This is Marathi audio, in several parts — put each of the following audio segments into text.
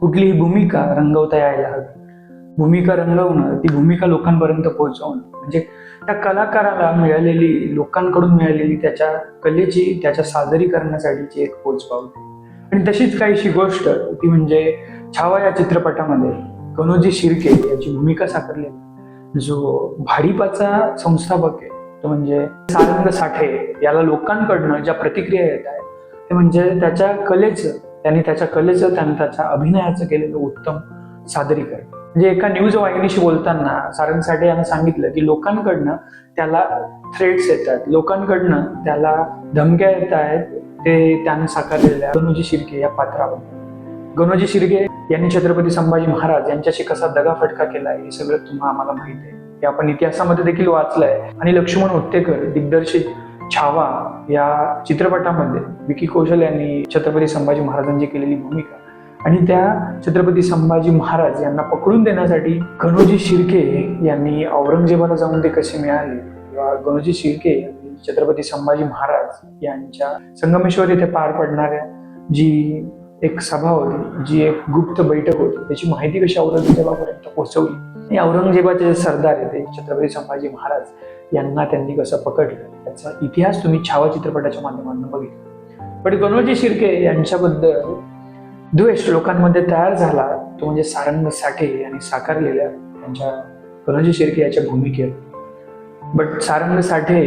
कुठलीही भूमिका रंगवता यायला हवी. भूमिका रंगवणं ती भूमिका लोकांपर्यंत पोहोचवणं. म्हणजे त्या कलाकाराला मिळालेली लोकांकडून मिळालेली त्याच्या कलेची त्याच्या सादरीकरणासाठीची एक पोचपावती. आणि तशीच काहीशी गोष्ट ती म्हणजे छावा या चित्रपटामध्ये कनोजी शिर्के याची भूमिका साकारली. जो भाडीपाचा संस्थापक आहे तो म्हणजे सारंग साठे याला लोकांकडनं ज्या प्रतिक्रिया येत आहेत ते म्हणजे त्याच्या कलेचं त्यांनी त्याच्या कलेचं त्यांनी त्याच्या अभिनयाचं केलेलं उत्तम सादरीकरण. म्हणजे एका न्यूज वाहिनीशी बोलताना सारंग साठे यांना सांगितलं की लोकांकडनं त्याला थ्रेट्स येतात. लोकांकडनं त्याला धमक्या येत आहेत. ते त्यानं साकारलेल्या गणोजी शिर्के या पात्रावर. गणोजी शिर्के यांनी छत्रपती संभाजी महाराज यांच्याशी कसा दगाफटका केला हे सगळं तुम्हाला आम्हाला माहिती आहे. हे आपण इतिहासामध्ये देखील वाचलंय. आणि लक्ष्मण उत्तेकर दिग्दर्शित छावा या चित्रपटामध्ये विकी कौशल यांनी छत्रपती संभाजी महाराजांची केलेली भूमिका आणि त्या छत्रपती संभाजी महाराज यांना पकडून देण्यासाठी गणोजी शिर्के यांनी औरंगजेबाला जाऊन ते कसे मिळाले? किंवा गणोजी शिर्के यांनी छत्रपती संभाजी महाराज यांच्या संगमेश्वर येथे पार पडणाऱ्या जी एक सभा होती जी एक गुप्त बैठक होती त्याची माहिती कशी औरंगजेबापर्यंत पोहोचवली? आणि औरंगजेबाचे जे सरदार आहे ते छत्रपती संभाजी महाराज यांना त्यांनी कसं पकडलं याचा इतिहास तुम्ही छावा चित्रपटाच्या माध्यमातून बघितला. पण गणोजी शिर्के यांच्याबद्दल द्वेष लोकांमध्ये तयार झाला तो म्हणजे सारंग साठे यांनी साकारलेल्या त्यांच्या गणोजी शिर्के याच्या भूमिकेत. बट सारंग साठे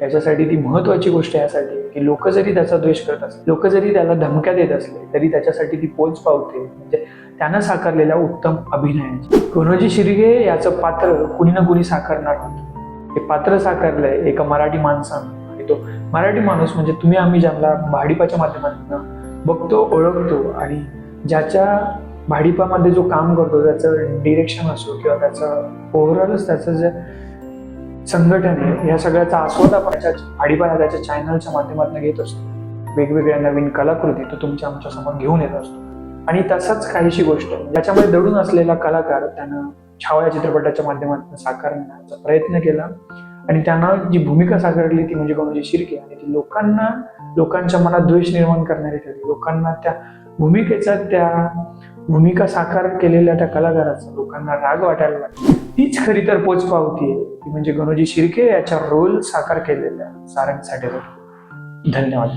याच्यासाठी ती महत्वाची गोष्ट यासाठी की लोक जरी त्याचा द्वेष करत असले लोक जरी त्याला धमक्या देत असले तरी त्याच्यासाठी ती पोच पावते. म्हणजे त्यानं साकारलेल्या उत्तम अभिनयाची. कोनोजी शिर्गे याचं पात्र कुणी ना कुणी साकारणार होतं. हे पात्र साकारलंय एका मराठी माणसानं. आणि तो मराठी माणूस म्हणजे तुम्ही आम्ही ज्यांना भाडीपाच्या माध्यमातून बघतो ओळखतो आणि ज्याच्या भाडीपामध्ये जो काम करतो त्याचं डिरेक्शन असो किंवा त्याचं ओव्हरऑलच त्याचं जे संघटन आहे या सगळ्याचा आस्वाद आपण त्याच्या भाडीपा त्याच्या चॅनलच्या माध्यमातून घेत असतो. वेगवेगळ्या नवीन कलाकृती तो तुमच्या आमच्यासमोर घेऊन येत असतो. आणि तसंच काहीशी गोष्ट. ज्याच्यामध्ये दडून असलेला कलाकार त्यानं छावा या चित्रपटाच्या माध्यमातून साकारण्याचा प्रयत्न केला. आणि त्यानं जी भूमिका साकारली ती म्हणजे कोणाची शिर्के. आणि ती लोकांना लोकांच्या मनात द्वेष निर्माण करणारी ठरली. लोकांना त्या भूमिकेचा त्या भूमिका साकार केलेल्या त्या कलाकाराचा लोकांना राग वाटायला लागला. तीच खरी तर पोच पावती ती म्हणजे गणोजी शिर्के याच्या रोल साकार केलेल्या सारंग साठेवर धन्यवाद.